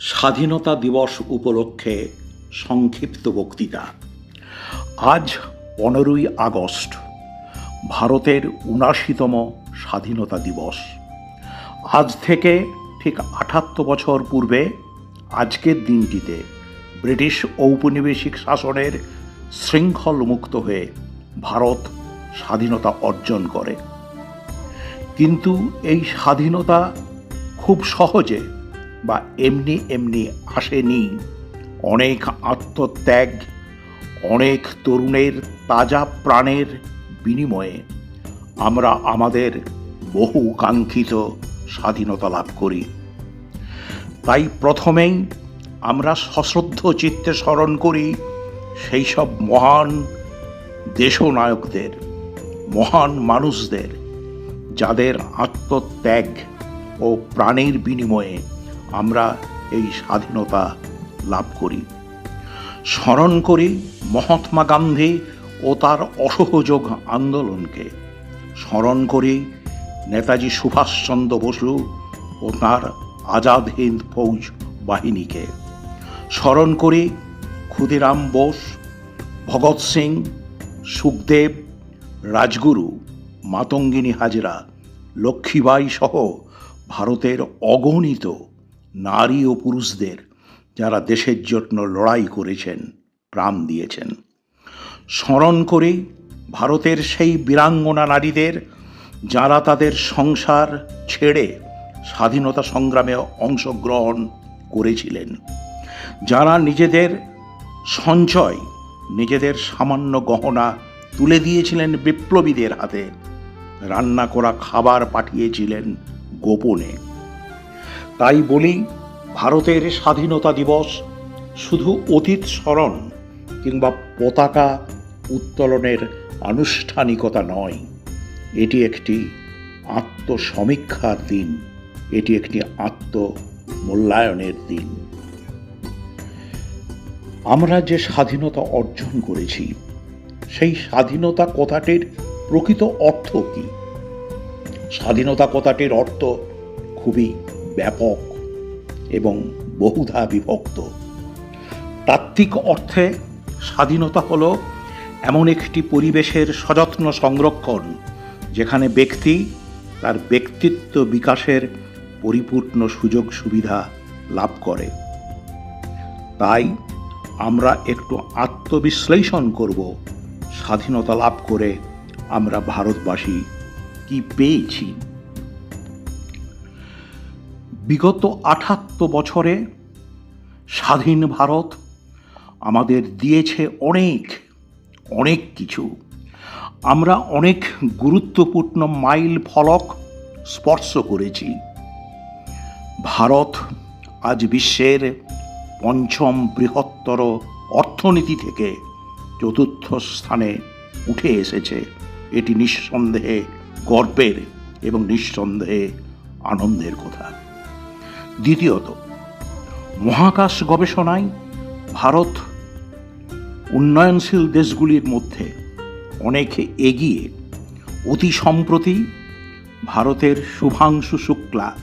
স্বাধীনতা দিবস উপলক্ষে সংক্ষিপ্ত বক্তৃতা। আজ পনেরোই আগস্ট, ভারতের উনাশিতম স্বাধীনতা দিবস। আজ থেকে ঠিক আঠাত্তর বছর পূর্বে আজকের দিনটিতে ব্রিটিশ ঔপনিবেশিক শাসনের শৃঙ্খল মুক্ত হয়ে ভারত স্বাধীনতা অর্জন করে। কিন্তু এই স্বাধীনতা খুব সহজে বা এমনি এমনি আসেনি। অনেক আত্মত্যাগ, অনেক তরুণের তাজা প্রাণের বিনিময়ে আমরা আমাদের বহু কাঙ্ক্ষিত স্বাধীনতা লাভ করি। তাই প্রথমেই আমরা সশ্রদ্ধ চিত্তে স্মরণ করি সেই সব মহান দেশনায়কদের, মহান মানুষদের, যাদের আত্মত্যাগ ও প্রাণের বিনিময়ে আমরা এই স্বাধীনতা লাভ করি। স্মরণ করি মহাত্মা গান্ধী ও তার অসহযোগ আন্দোলনকে। স্মরণ করি নেতাজি সুভাষচন্দ্র বসু ও তার আজাদ হিন্দ ফৌজ বাহিনীকে। স্মরণ করি ক্ষুদিরাম বোস, ভগৎ সিং, সুখদেব, রাজগুরু, মাতঙ্গিনী হাজরা লক্ষ্মীবাই সহ ভারতের অগণিত নারী ও পুরুষদের যারা দেশের জন্য লড়াই করেছেন, প্রাণ দিয়েছেন। স্মরণ করি ভারতের সেই বীরাঙ্গনা নারীদের, যারা তাদের সংসার ছেড়ে স্বাধীনতা সংগ্রামে অংশগ্রহণ করেছিলেন, যারা নিজেদের সঞ্চয়, নিজেদের সামান্য গহনা তুলে দিয়েছিলেন বিপ্লবীদের হাতে, রান্না করা খাবার পাঠিয়েছিলেন গোপনে। তাই বলি, ভারতের স্বাধীনতা দিবস শুধু অতীত স্মরণ কিংবা পতাকা উত্তোলনের আনুষ্ঠানিকতা নয়। এটি একটি আত্মসমীক্ষার দিন, এটি একটি আত্মমূল্যায়নের দিন। আমরা যে স্বাধীনতা অর্জন করেছি, সেই স্বাধীনতা কথাটির প্রকৃত অর্থ কী? স্বাধীনতা কথাটির অর্থ খুবই ব্যাপক এবং বহুধা বিভক্ত। তাত্ত্বিক অর্থে স্বাধীনতা হল এমন একটি পরিবেশের সযত্ন সংরক্ষণ, যেখানে ব্যক্তি তার ব্যক্তিত্ব বিকাশের পরিপূর্ণ সুযোগ সুবিধা লাভ করে। তাই আমরা একটু আত্মবিশ্লেষণ করব, স্বাধীনতা লাভ করে আমরা ভারতবাসী কি পেয়েছি। বিগত আঠাত্তর বছরে স্বাধীন ভারত আমাদের দিয়েছে অনেক অনেক কিছু। আমরা অনেক গুরুত্বপূর্ণ মাইল ফলক স্পর্শ করেছি। ভারত আজ বিশ্বের পঞ্চম বৃহত্তর অর্থনীতি থেকে চতুর্থ স্থানে উঠে এসেছে। এটি নিঃসন্দেহে গর্বের এবং নিঃসন্দেহে আনন্দের কথা। দ্বিতীয়ত, মহাকাশ গবেষণায় ভারত উন্নয়নশীল দেশগুলির মধ্যে অনেক এগিয়ে অতি সম্প্রতি ভারতের শুভাংশু শুক্লা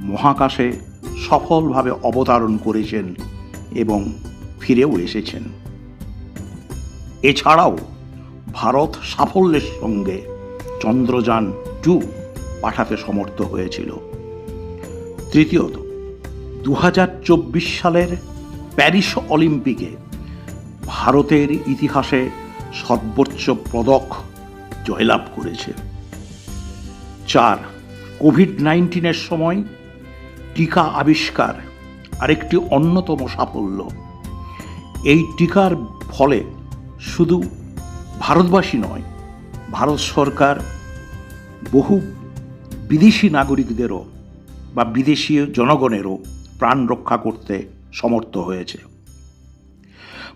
মহাকাশে সফলভাবে অবতারণ করেছেন এবং ফিরেও এসেছেন। এছাড়াও ভারত সাফল্যের সঙ্গে চন্দ্রযান টু পাঠাতে সমর্থ হয়েছিল। তৃতীয়ত দু হাজার চব্বিশ সালের প্যারিস অলিম্পিকে ভারতের ইতিহাসে সর্বোচ্চ পদক জয়লাভ করেছে। চার কোভিড নাইন্টিনের সময় টিকা আবিষ্কার আরেকটি অন্যতম সাফল্য। এই টিকার ফলে শুধু ভারতবাসী নয়, ভারত সরকার বহু বিদেশি নাগরিকদেরও বা বিদেশি জনগণেরও প্রাণ রক্ষা করতে সমর্থ হয়েছে।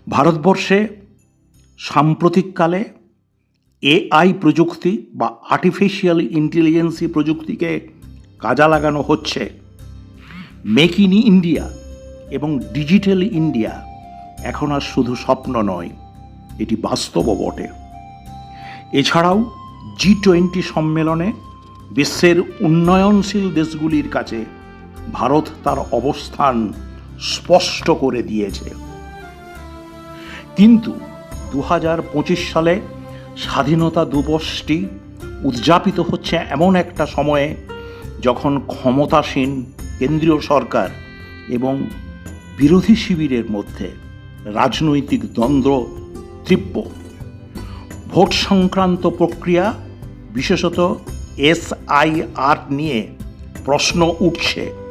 ভারতবর্ষে সাম্প্রতিককালে এআই প্রযুক্তি বা আর্টিফিশিয়াল ইন্টেলিজেন্সি প্রযুক্তিকে কাজে লাগানো হচ্ছে। মেক ইন ইন্ডিয়া এবং ডিজিটাল ইন্ডিয়া এখন আর শুধু স্বপ্ন নয়, এটি বাস্তবও বটে। এছাড়াও জি টোয়েন্টি সম্মেলনে বিশ্বের উন্নয়নশীল দেশগুলির কাছে ভারত তার অবস্থান স্পষ্ট করে দিয়েছে। কিন্তু দু হাজার পঁচিশ সালে স্বাধীনতা দিবসটি উদযাপিত হচ্ছে এমন একটা সময়ে যখন ক্ষমতাসীন কেন্দ্রীয় সরকার এবং বিরোধী শিবিরের মধ্যে রাজনৈতিক দ্বন্দ্ব তীব্র। ভোট সংক্রান্ত প্রক্রিয়া, বিশেষত এসআইআর নিয়ে প্রশ্ন উঠছে।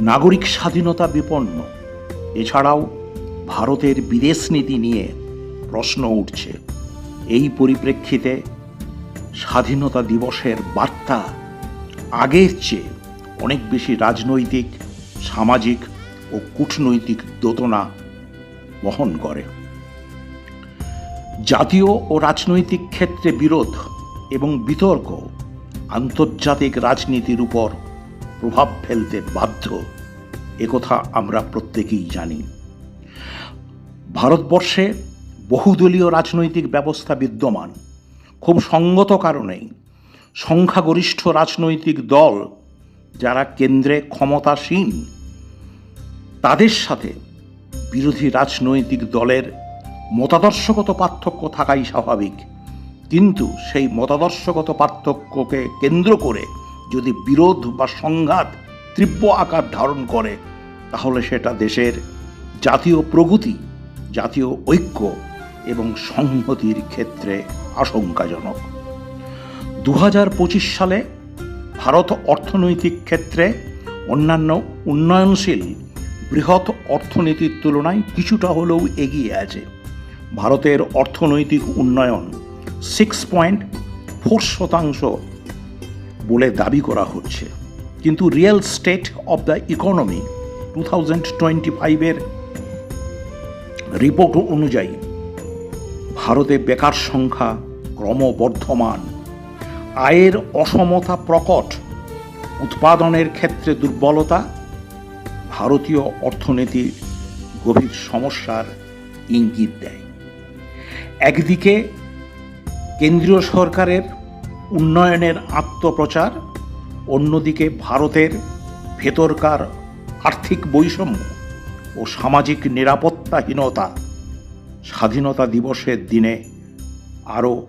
নাগরিক স্বাধীনতা বিপন্ন। এছাড়াও ভারতের বিদেশ নীতি নিয়ে প্রশ্ন উঠছে। এই পরিপ্রেক্ষিতে স্বাধীনতা দিবসের বার্তা আগের চেয়ে অনেক বেশি রাজনৈতিক, সামাজিক ও কূটনৈতিক দোতনা বহন করে। জাতীয় ও রাজনৈতিক ক্ষেত্রে বিরোধ এবং বিতর্ক আন্তর্জাতিক রাজনীতির উপর প্রভাব ফেলতে বাধ্য। একথা আমরা প্রত্যেকেই জানি। ভারতবর্ষে বহুদলীয় রাজনৈতিক ব্যবস্থা বিদ্যমান। খুব সঙ্গত কারণেই সংখ্যাগরিষ্ঠ রাজনৈতিক দল যারা কেন্দ্রে ক্ষমতাসীন, তাদের সাথে বিরোধী রাজনৈতিক দলের মতাদর্শগত পার্থক্য থাকাই স্বাভাবিক। কিন্তু সেই মতাদর্শগত পার্থক্যকে কেন্দ্র করে যদি বিরোধ বা সংঘাত তীব্র আকার ধারণ করে, তাহলে সেটা দেশের জাতীয় প্রগতি, জাতীয় ঐক্য এবং সংহতির ক্ষেত্রে আশঙ্কাজনক। দু হাজার পঁচিশ সালে ভারত অর্থনৈতিক ক্ষেত্রে অন্যান্য উন্নয়নশীল বৃহৎ অর্থনীতির তুলনায় কিছুটা হলেও এগিয়ে আছে। ভারতের অর্থনৈতিক উন্নয়ন সিক্স পয়েন্ট ফোর শতাংশ বলে দাবি করা হচ্ছে। কিন্তু real state of the economy two thousand twenty ফাইভের রিপোর্ট অনুযায়ী ভারতে বেকার সংখ্যা ক্রমবর্ধমান। আয়ের অসমতা প্রকট। উৎপাদনের ক্ষেত্রে দুর্বলতা। ভারতীয় অর্থনীতির গভীর সমস্যার ইঙ্গিত দেয়। একদিকে কেন্দ্রীয় সরকারের উন্নয়নের আত্মপ্রচার, অন্যদিকে ভারতের ভেতরকার আর্থিক বৈষম্য ও সামাজিক নিরাপত্তাহীনতা স্বাধীনতা দিবসের দিনে আরও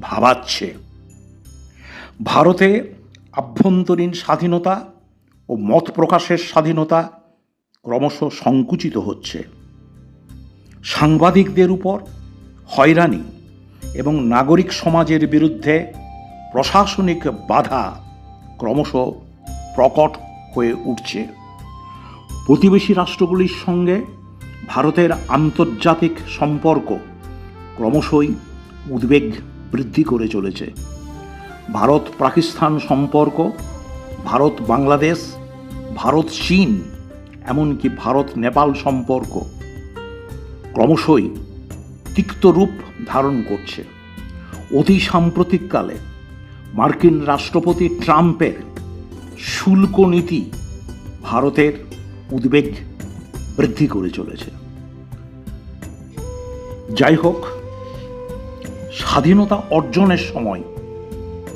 ভাবাচ্ছে। ভারতে আভ্যন্তরীণ স্বাধীনতা ও মত প্রকাশের স্বাধীনতা ক্রমশ সংকুচিত হচ্ছে। সাংবাদিকদের উপর হয়রানি এবং নাগরিক সমাজের বিরুদ্ধে প্রশাসনিক বাধা ক্রমশ প্রকট হয়ে উঠছে। প্রতিবেশী রাষ্ট্রগুলির সঙ্গে ভারতের আন্তর্জাতিক সম্পর্ক ক্রমশই উদ্বেগ বৃদ্ধি করে চলেছে। ভারত পাকিস্তান সম্পর্ক, ভারত বাংলাদেশ, ভারত চীন, এমনকি ভারত নেপাল সম্পর্ক ক্রমশই তিক্ত রূপ ধারণ করছে। অতি সাম্প্রতিককালে মার্কিন রাষ্ট্রপতি ট্রাম্পের শুল্ক নীতি ভারতের উদ্বেগ বৃদ্ধি করে চলেছে। যাই হোক, স্বাধীনতা অর্জনের সময়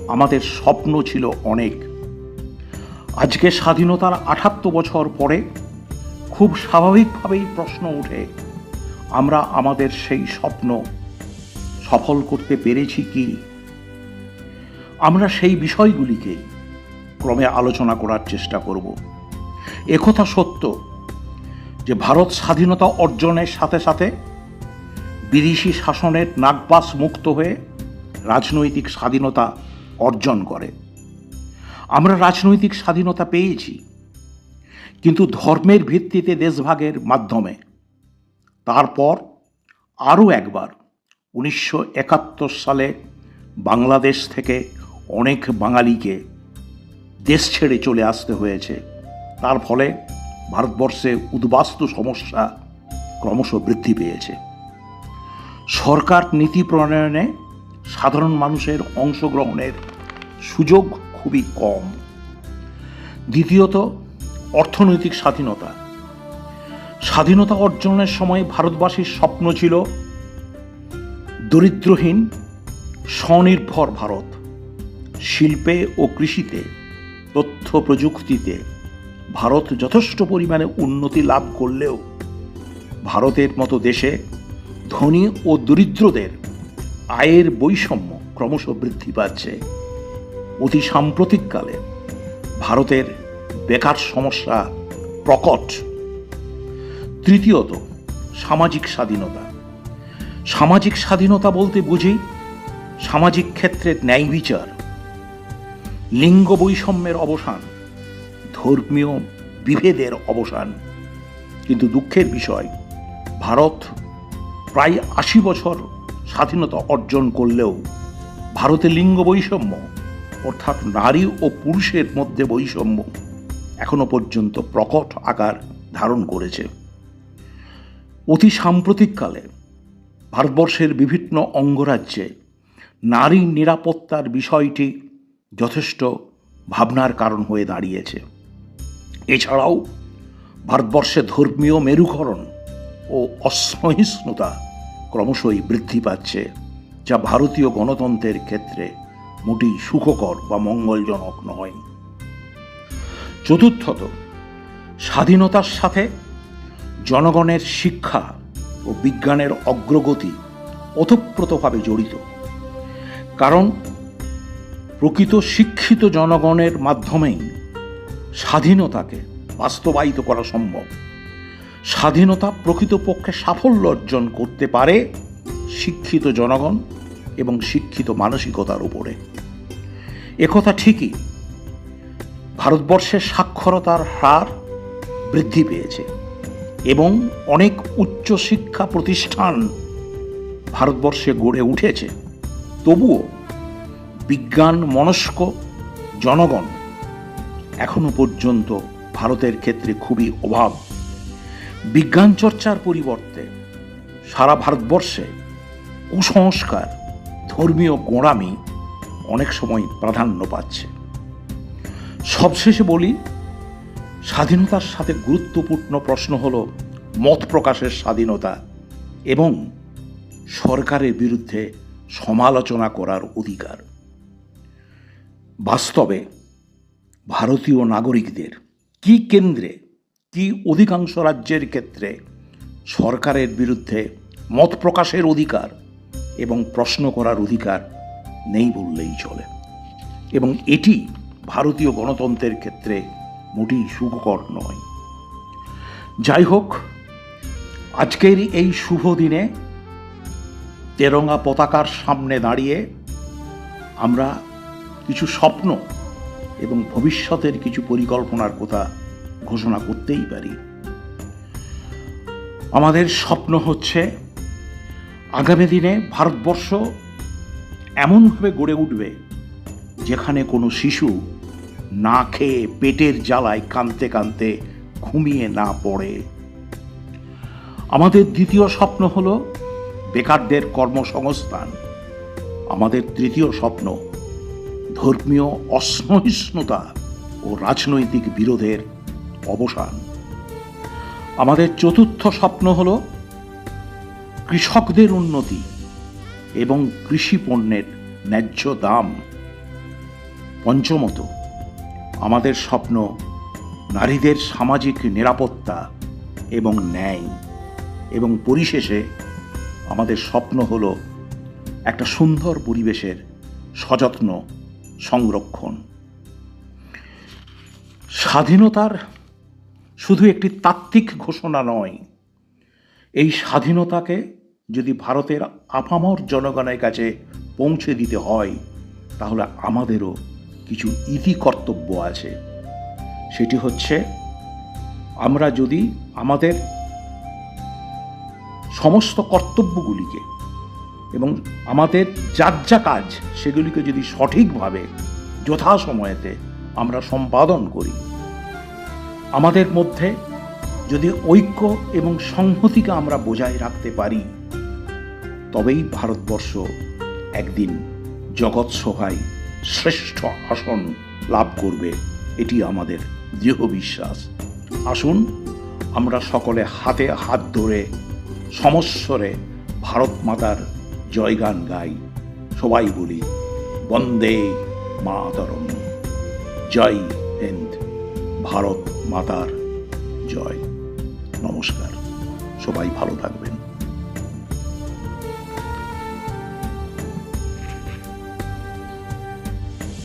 আমাদের স্বপ্ন ছিল অনেক। আজকে স্বাধীনতার আঠাত্তর বছর পরে খুব স্বাভাবিকভাবেই প্রশ্ন ওঠে, আমরা আমাদের সেই স্বপ্ন সফল করতে পেরেছি কি? আমরা সেই বিষয়গুলিকে ক্রমে আলোচনা করার চেষ্টা করব। একথা সত্য যে ভারত স্বাধীনতা অর্জনের সাথে সাথে বিদেশি শাসনের নাগবাস মুক্ত হয়ে রাজনৈতিক স্বাধীনতা অর্জন করে। আমরা রাজনৈতিক স্বাধীনতা পেয়েছি, কিন্তু ধর্মের ভিত্তিতে দেশভাগের মাধ্যমে। তারপর আরও একবার উনিশশো একাত্তর সালে বাংলাদেশ থেকে অনেক বাঙালিকে দেশ ছেড়ে চলে আসতে হয়েছে। তার ফলে ভারতবর্ষে উদ্বাস্তু সমস্যা ক্রমশ বৃদ্ধি পেয়েছে। সরকার নীতি প্রণয়নে সাধারণ মানুষের অংশগ্রহণের সুযোগ খুবই কম। দ্বিতীয়ত, অর্থনৈতিক স্বাধীনতা। স্বাধীনতা অর্জনের সময় ভারতবাসীর স্বপ্ন ছিল দরিদ্রহীন, স্বনির্ভর ভারত। শিল্পে ও কৃষিতে, তথ্য প্রযুক্তিতে ভারত যথেষ্ট পরিমাণে উন্নতি লাভ করলেও ভারতের মতো দেশে ধনী ও দরিদ্রদের আয়ের বৈষম্য ক্রমশ বৃদ্ধি পাচ্ছে। অতি সাম্প্রতিককালে ভারতের বেকার সমস্যা প্রকট। তৃতীয়ত, সামাজিক স্বাধীনতা। সামাজিক স্বাধীনতা বলতে বুঝি সামাজিক ক্ষেত্রে ন্যায় বিচার। লিঙ্গ বৈষম্যের অবসান, ধর্মীয় বিভেদের অবসান। কিন্তু দুঃখের বিষয়, ভারত প্রায় আশি বছর স্বাধীনতা অর্জন করলেও ভারতে লিঙ্গ বৈষম্য অর্থাৎ নারী ও পুরুষের মধ্যে বৈষম্য, এখনও পর্যন্ত প্রকট আকার ধারণ করেছে। অতি সাম্প্রতিককালে ভারতবর্ষের বিভিন্ন অঙ্গরাজ্যে নারী নিরাপত্তার বিষয়টি যথেষ্ট ভাবনার কারণ হয়ে দাঁড়িয়েছে। এছাড়াও ভারতবর্ষে ধর্মীয় মেরুকরণ ও অসহিষ্ণুতা ক্রমশই বৃদ্ধি পাচ্ছে, যা ভারতীয় গণতন্ত্রের ক্ষেত্রে মোটেই সুখকর বা মঙ্গলজনক নয়। চতুর্থত, স্বাধীনতার সাথে জনগণের শিক্ষা ও বিজ্ঞানের অগ্রগতি ওতপ্রোতভাবে জড়িত, কারণ প্রকৃত শিক্ষিত জনগণের মাধ্যমেই স্বাধীনতাকে বাস্তবায়িত করা সম্ভব। স্বাধীনতা প্রকৃতপক্ষে সাফল্য অর্জন করতে পারে শিক্ষিত জনগণ এবং শিক্ষিত মানসিকতার উপরে। একথা ঠিকই, ভারতবর্ষের সাক্ষরতার হার বৃদ্ধি পেয়েছে এবং অনেক উচ্চশিক্ষা প্রতিষ্ঠান ভারতবর্ষে গড়ে উঠেছে। তবুও বিজ্ঞান, মনস্ক, জনগণ এখনও পর্যন্ত ভারতের ক্ষেত্রে খুবই অভাব। বিজ্ঞান চর্চার পরিবর্তে সারা ভারতবর্ষে কুসংস্কার, ধর্মীয় গোঁড়ামি অনেক সময় প্রাধান্য পাচ্ছে। সবশেষে বলি, স্বাধীনতার সাথে গুরুত্বপূর্ণ প্রশ্ন হল মত প্রকাশের স্বাধীনতা এবং সরকারের বিরুদ্ধে সমালোচনা করার অধিকার। বাস্তবে ভারতীয় নাগরিকদের কি কেন্দ্রে, কি অধিকাংশ রাজ্যের ক্ষেত্রে সরকারের বিরুদ্ধে মত প্রকাশের অধিকার এবং প্রশ্ন করার অধিকার নেই বললেই চলে। এবং এটি ভারতীয় গণতন্ত্রের ক্ষেত্রে মোটেই সুখকর নয়। যাই হোক, আজকের এই শুভ দিনে তেরঙ্গা পতাকার সামনে দাঁড়িয়ে আমরা কিছু স্বপ্ন এবং ভবিষ্যতের কিছু পরিকল্পনার কথা ঘোষণা করতেই পারি। আমাদের স্বপ্ন হচ্ছে আগামী দিনে ভারতবর্ষ এমনভাবে গড়ে উঠবে যেখানে কোনো শিশু না খেয়ে পেটের জ্বালায় কানতে কানতে ঘুমিয়ে না পড়ে। আমাদের দ্বিতীয় স্বপ্ন হলো বেকারদের কর্মসংস্থান। আমাদের তৃতীয় স্বপ্ন ধর্মীয় অসহিষ্ণুতা ও রাজনৈতিক বিরোধের অবসান। আমাদের চতুর্থ স্বপ্ন হল কৃষকদের উন্নতি এবং কৃষি পণ্যের ন্যায্য দাম। পঞ্চমত, আমাদের স্বপ্ন নারীদের সামাজিক নিরাপত্তা এবং ন্যায় এবং পরিশেষে আমাদের স্বপ্ন হল একটা সুন্দর পরিবেশের সযত্ন সংরক্ষণ। স্বাধীনতার শুধু একটি তাত্ত্বিক ঘোষণা নয়, এই স্বাধীনতাকে যদি ভারতের আপামর জনগণের কাছে পৌঁছে দিতে হয়, তাহলে আমাদেরও কিছু ইতি কর্তব্য আছে। সেটি হচ্ছে, আমরা যদি আমাদের সমস্ত কর্তব্যগুলিকে এবং আমাদের যার যা কাজ, সেগুলিকে যদি সঠিকভাবে যথাসময়েতে আমরা সম্পাদন করি, আমাদের মধ্যে যদি ঐক্য এবং সংহতিকে আমরা বজায় রাখতে পারি, তবেই ভারতবর্ষ একদিন জগৎ সভায় শ্রেষ্ঠ আসন লাভ করবে, এটি আমাদের দৃঢ় বিশ্বাস। আসুন, আমরা সকলে হাতে হাত ধরে সমস্বরে ভারত মাতার জয়গান গাই। সবাই বলি, বন্দে মাতরম। জয় হিন্দ, ভারত মাতার জয়। নমস্কার, সবাই ভালো থাকবেন।